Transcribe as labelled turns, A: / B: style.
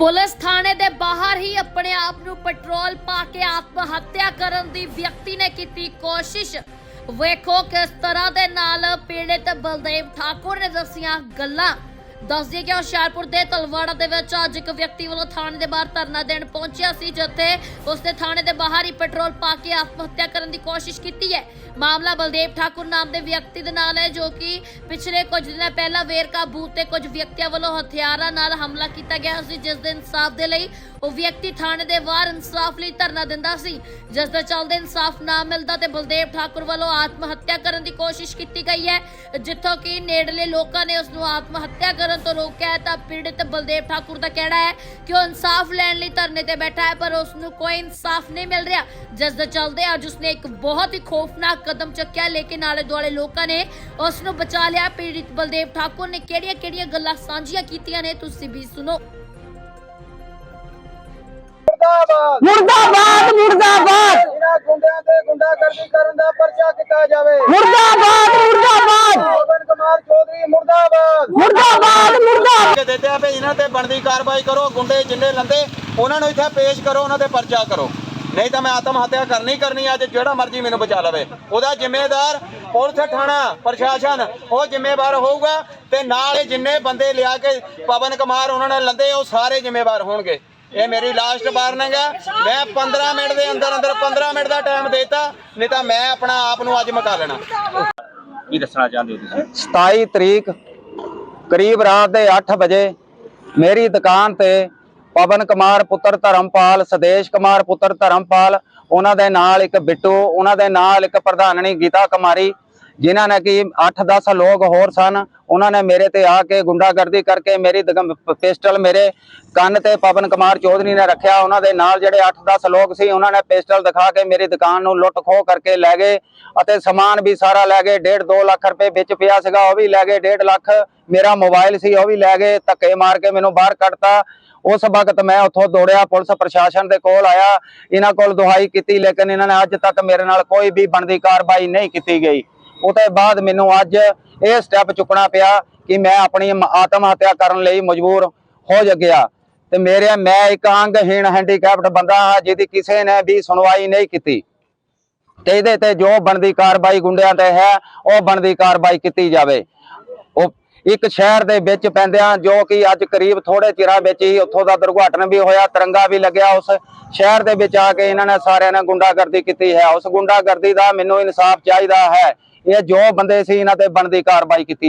A: Police ਥਾਣੇ ਦੇ ਬਾਹਰ ਹੀ ਆਪਣੇ ਆਪ ਨੂੰ ਪੈਟਰੋਲ ਪਾ ਕੇ ਆਤਮ ਹੱਤਿਆ ਕਰਨ ਦੀ ਵਿਅਕਤੀ ਨੇ ਕੀਤੀ ਕੋਸ਼ਿਸ਼। ਵੇਖੋ ਕਿਸ ਤਰ੍ਹਾਂ ਦੇ ਨਾਲ ਪੀੜਤ ਬਲਦੇਵ ਠਾਕੁਰ ਨੇ ਦੱਸੀਆਂ ਗੱਲਾਂ। ਦੱਸਦੀ ਕਿ ਹੁਸ਼ਿਆਰਪੁਰ ਦੇ ਤਲਵਾੜਾ ਦੇ ਵਿੱਚ ਅੱਜ ਇੱਕ ਵਿਅਕਤੀ ਵੱਲੋਂ ਥਾਣੇ ਦੇ ਬਾਹਰ ਧਰਨਾ ਦੇਣ ਪਹੁੰਚਿਆ ਸੀ, ਜਿੱਥੇ ਉਸਨੇ ਥਾਣੇ ਦੇ ਬਾਹਰ ਹੀ ਪੈਟਰੋਲ ਪਾ ਕੇ ਆਤਮ ਹੱਤਿਆ ਕਰਨ ਦੀ ਕੋਸ਼ਿਸ਼ ਕੀਤੀ ਹੈ। ਮਾਮਲਾ ਬਲਦੇਵ ਠਾਕੁਰ ਨਾਮ ਦੇ ਵਿਅਕਤੀ ਦੇ ਨਾਲ ਹੈ, ਜੋ ਕਿ ਪਿਛਲੇ ਕੁਝ ਦਿਨਾਂ ਪਹਿਲਾਂ ਵੇਰਕਾ ਬੂਥ ਤੇ ਕੁਝ ਵਿਅਕਤੀਆਂ ਵੱਲੋਂ ਹਥਿਆਰਾਂ ਨਾਲ ਹਮਲਾ ਕੀਤਾ ਗਿਆ ਸੀ, ਜਿਸ ਦੇ ਇਨਸਾਫ ਦੇ ਲਈ ਉਹ ਵਿਅਕਤੀ ਥਾਣੇ ਦੇ ਬਾਹਰ ਇਨਸਾਫ ਲਈ ਧਰਨਾ ਦਿੰਦਾ ਸੀ। ਜਿਸ ਦੇ ਚੱਲਦੇ ਇਨਸਾਫ ਨਾ ਮਿਲਦਾ ਤੇ ਬਲਦੇਵ ਠਾਕੁਰ ਵੱਲੋਂ ਆਤਮ ਹੱਤਿਆ ਕਰਨ ਦੀ ਕੋਸ਼ਿਸ਼ ਕੀਤੀ ਗਈ ਹੈ, ਜਿੱਥੋਂ ਕਿ ਨੇੜਲੇ ਲੋਕਾਂ ਨੇ ਉਸ ਨੂੰ ਆਤਮ ਹੱਤਿਆ ਕਰਨ ਤੋਂ ਰੋਕਿਆ ਹੈ ਤਾਂ ਪੀੜਿਤ ਬਲਦੇਵ ਠਾਕੁਰ ਦਾ ਕਹਿਣਾ ਹੈ ਕਿ ਉਹ ਇਨਸਾਫ ਲੈਣ ਲਈ ਧਰਨੇ ਤੇ ਬੈਠਾ ਹੈ ਪਰ ਉਸ ਨੂੰ ਕੋਈ ਇਨਸਾਫ ਨਹੀਂ ਮਿਲ ਰਿਹਾ। ਜਿਸ ਦੇ ਚੱਲਦੇ ਅੱਜ ਉਸਨੇ ਇੱਕ ਬਹੁਤ ਹੀ ਖੌਫਨਾਕ ਕਦਮ ਚੱਕਿਆ ਲੇਕਿਨ ਆਲੇ ਦੁਆਲੇ ਲੋਕਾਂ ਨੇ ਉਸ ਨੂੰ ਬਚਾ ਲਿਆ। ਪੀੜਿਤ ਬਲਦੇਵ ਠਾਕੁਰ ਨੇ ਕਿਹੜੀਆਂ-ਕਿਹੜੀਆਂ ਗੱਲਾਂ ਸਾਂਝੀਆਂ ਕੀਤੀਆਂ ਨੇ ਤੁਸੀਂ ਵੀ ਸੁਣੋ।
B: ਮੁਰਦਾਬਾਦ!
C: ਮੁਰਦਾਬਾਦ ਮੁਰਦਾਬਾਦ!
B: ਇਹਨਾਂ ਗੁੰਡਿਆਂ ਤੇ ਗੁੰਡਾਗਰਦੀ ਕਰਨ ਦਾ ਪਰਚਾ ਕੀਤਾ ਜਾਵੇ।
C: ਮੁਰਦਾਬਾਦ ਮੁਰਦਾਬਾਦ!
B: ਪਵਨ ਕੁਮਾਰ ਚੌਧਰੀ ਮੁਰਦਾਬਾਦ!
C: ਮੁਰਦਾਬਾਦ!
B: ਦਿੱਤੇ ਆ ਵੀ ਇਹਨਾਂ ਤੇ ਬਣਦੀ ਕਾਰਵਾਈ ਕਰੋ ਗੁੰਡੇ ਜਿੰਨੇ ਲੰਦੇ ਉਹਨਾਂ ਨੂੰ ਇੱਥੇ ਪੇਸ਼ ਕਰੋ ਉਹਨਾਂ ਤੇ ਪਰਚਾ ਕਰੋ। ਨਹੀਂ ਤਾਂ ਮੈਂ ਆਤਮ ਹੱਤਿਆ ਕਰਨੀ ਕਰਨੀ ਅੱਜ ਜਿਹੜਾ ਮਰਜ਼ੀ ਮੈਨੂੰ ਬਚਾ ਲਵੇ। ਉਹਦਾ ਜ਼ਿੰਮੇਦਾਰ ਪੁਲਿਸ ਥਾਣਾ ਪ੍ਰਸ਼ਾਸਨ ਉਹ ਜ਼ਿੰਮੇਵਾਰ ਹੋਊਗਾ ਤੇ ਨਾਲ ਇਹ ਜਿੰਨੇ ਬੰਦੇ ਲਿਆ ਕੇ ਪਵਨ ਕੁਮਾਰ ਉਹਨਾਂ ਨੇ ਲੰਦੇ ਉਹ ਸਾਰੇ ਜ਼ਿੰਮੇਵਾਰ ਹੋਣਗੇ। ਇਹ ਮੇਰੀ ਲਾਸਟ ਵਾਰਨਿੰਗ ਹੈ ਮੈਂ 15 ਮਿੰਟ ਦੇ ਅੰਦਰ ਅੰਦਰ 15 ਮਿੰਟ ਦਾ ਟਾਈਮ ਦੇਤਾ ਨਹੀਂ ਤਾਂ ਮੈਂ ਆਪਣਾ ਆਪ ਨੂੰ ਅੱਜ ਮੁਕਾ ਲੈਣਾ।
D: ਕੀ ਦੱਸਣਾ ਚਾਹੁੰਦੇ ਹੋ ਤੁਸੀਂ?
C: 27 ਤਰੀਕ ਕਰੀਬ ਰਾਤ ਦੇ 8 ਵਜੇ ਮੇਰੀ ਦੁਕਾਨ ਤੇ ਪਵਨ ਕੁਮਾਰ ਪੁੱਤਰ ਧਰਮਪਾਲ, ਸਦੇਸ਼ ਕੁਮਾਰ ਪੁੱਤਰ ਧਰਮਪਾਲ, ਉਹਨਾਂ ਦੇ ਨਾਲ ਇੱਕ ਬਿੱਟੂ, ਉਹਨਾਂ ਦੇ ਨਾਲ ਇੱਕ ਪ੍ਰਧਾਨਣੀ ਗੀਤਾ ਕੁਮਾਰੀ ਜਿਨ੍ਹਾਂ ਨੇ ਕਿ 8-10 ਲੋਕ ਹੋਰ ਸਨ, ਉਹਨਾਂ ਨੇ ਮੇਰੇ ਤੇ ਆ ਕੇ ਗੁੰਡਾਗਰਦੀ ਕਰਕੇ ਮੇਰੀ ਦੁਕਾਨ- ਪਿਸਟਲ ਮੇਰੇ ਕੰਨ ਤੇ ਪਵਨ ਕੁਮਾਰ ਚੌਧਰੀ ਨੇ ਰੱਖਿਆ, ਉਹਨਾਂ ਦੇ ਨਾਲ ਜਿਹੜੇ 8-10 ਲੋਕ ਸੀ, ਉਹਨਾਂ ਨੇ ਪਿਸਟਲ ਦਿਖਾ ਕੇ ਮੇਰੀ ਦੁਕਾਨ ਨੂੰ ਲੁੱਟ ਖੋਹ ਕਰਕੇ ਲੈ ਗਏ ਅਤੇ ਸਮਾਨ ਵੀ ਸਾਰਾ ਲੈ ਗਏ 1.5 ਲੱਖ ਰੁਪਏ ਵਿੱਚ ਪਿਆ ਸੀਗਾ, ਉਹ ਵੀ ਲੈ ਗਏ 1.5 ਲੱਖ ਮੇਰਾ ਮੋਬਾਈਲ ਸੀ, ਉਹ ਵੀ ਲੈ ਗਏ, ਧੱਕੇ ਮਾਰ ਕੇ ਮੈਨੂੰ ਬਾਹਰ ਕੱਢਤਾ। ਉਸ ਵਕਤ ਮੈਂ ਉੱਥੋਂ ਦੌੜਿਆ, ਪੁਲਿਸ ਪ੍ਰਸ਼ਾਸਨ ਦੇ ਕੋਲ ਆਇਆ, ਇਹਨਾਂ ਕੋਲ ਦੁਹਾਈ ਕੀਤੀ, ਲੇਕਿਨ ਇਹਨਾਂ ਨੇ ਅੱਜ ਤੱਕ ਮੇਰੇ ਨਾਲ ਕੋਈ ਵੀ ਬਣਦੀ ਕਾਰਵਾਈ ਨਹੀਂ ਕੀਤੀ ਗਈ। ਉਹਦੇ ਬਾਅਦ ਮੈਨੂੰ ਅੱਜ ਇਹ ਸਟੈਪ ਚੁੱਕਣਾ ਪਿਆ ਕਿ ਮੈਂ ਆਪਣੀ ਆਤਮ ਹੱਤਿਆ ਕਰਨ ਲਈ ਮਜਬੂਰ ਹੋ ਗਿਆ ਤੇ ਮੇਰੇ, ਮੈਂ ਇੱਕ ਅੰਗਹੀਣ ਹੈਂਡੀਕੈਪਟ ਬੰਦਾ ਹਾਂ, ਜਿਹਦੀ ਕਿਸੇ ਨੇ ਵੀ ਸੁਣਵਾਈ ਨਹੀਂ ਕੀਤੀ। ਤੇ ਇਹਦੇ ਤੇ ਜੋ ਬਣਦੀ ਕਾਰਵਾਈ ਗੁੰਡਿਆਂ ਤੇ ਹੈ, ਉਹ ਬਣਦੀ ਕਾਰਵਾਈ ਕੀਤੀ ਜਾਵੇ। ਉਹ ਇੱਕ ਸ਼ਹਿਰ ਦੇ ਵਿੱਚ ਪੈਂਦਿਆਂ ਜੋ ਕਿ ਅੱਜ ਕਰੀਬ ਥੋੜੇ ਚਿਰਾਂ ਵਿੱਚ ਹੀ ਉੱਥੋਂ ਦਾ ਦੁਰਘਟਨਾ ਵੀ ਹੋਇਆ, ਤਿਰੰਗਾ ਵੀ ਲੱਗਿਆ ਉਸ ਸ਼ਹਿਰ ਦੇ ਵਿੱਚ ਆ ਕੇ ਇਹਨਾਂ ਨੇ ਸਾਰਿਆਂ ਨੇ ਗੁੰਡਾਗਰਦੀ ਕੀਤੀ ਹੈ। ਉਸ ਗੁੰਡਾਗਰਦੀ ਦਾ ਮੈਨੂੰ ਇਨਸਾਫ ਚਾਹੀਦਾ ਹੈ। ਇਹ ਜੋ ਬੰਦੇ ਸੀ ਇਹਨਾਂ ਤੇ ਬਣਦੀ ਕਾਰਵਾਈ ਕੀਤੀ ਜਾਵੇ